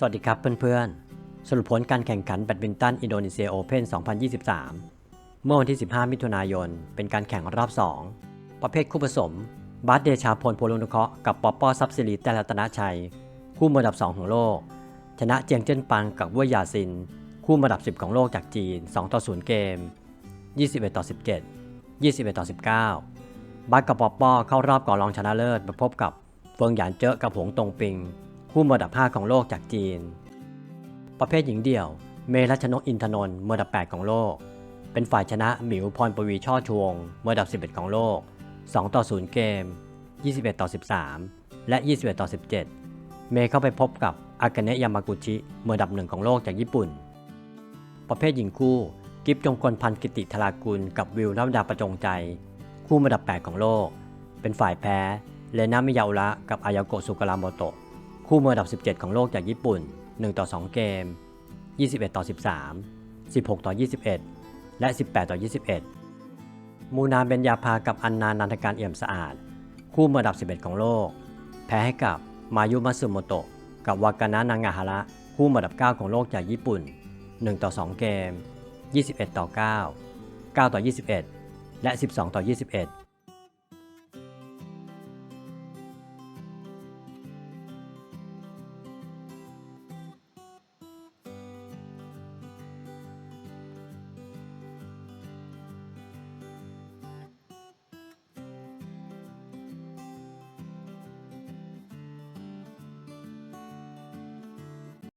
สวัสดีครับเพื่อนๆ สรุปผลการแข่งขันแบดมินตันอินโดนีเซียโอเพน2023 เมื่อวันที่ 15 มิถุนายน เป็นการแข่งรอบ 2 ประเภทคู่ผสม บาสเดชาพลโพลุนุเคราะห์กับป๊อปป้อซับซิลีแต่รัตนาชัย คู่มืออันดับ 2 ของโลก ชนะเจียงเจิ้นปังกับว่ยยาซิน คู่มืออันดับ 10 ของโลกจากจีน 2 ต่อ 0 เกม 21 ต่อ 17 21 ต่อ 19 บาสกับป๊อปป้อเข้ารอบก่อนรองชนะเลิศมาพบกับเฟิงหยานเจ๊ะกับหงตงปิง คู่มืออันดับ 5 ของโลกจากจีน ประเภทหญิงเดี่ยว เมรัชนกอินทนนท์มืออันดับ 8 ของโลก เป็นฝ่ายชนะหมิวพรปวีช่อชวงมืออันดับ 11 ของโลก 2 ต่อ 0 เกม 21 ต่อ 13 และ 21 ต่อ 17 เมย์เข้าไปพบกับอากาเนะยามากุชิมืออันดับหนึ่งของโลกจากญี่ปุ่น ประเภทหญิงคู่กิฟจงกลพันกิติธารากุลกับวิวรัตดาประจงใจ คู่มืออันดับ 8 ของโลก เป็นฝ่ายแพ้เลนามิยาอุระกับอายาโกะสุการามโมโตะ คู่มืออันดับ 17 ของโลกจากญี่ปุ่น 1 ต่อ 2 เกม 21 ต่อ 13 16 ต่อ 21 และ 18 ต่อ 21 มูนาเบญญาภากับอันนานันทการเอี่ยมสะอาด คู่มืออันดับ 11 ของโลก แพ้ให้กับมายุมัตสึโมโตะกับวากานะนางาฮาระ คู่มืออันดับ 9 ของโลกจากญี่ปุ่น 1 ต่อ 2 เกม 21 ต่อ 9 9 ต่อ 21 และ 12 ต่อ 21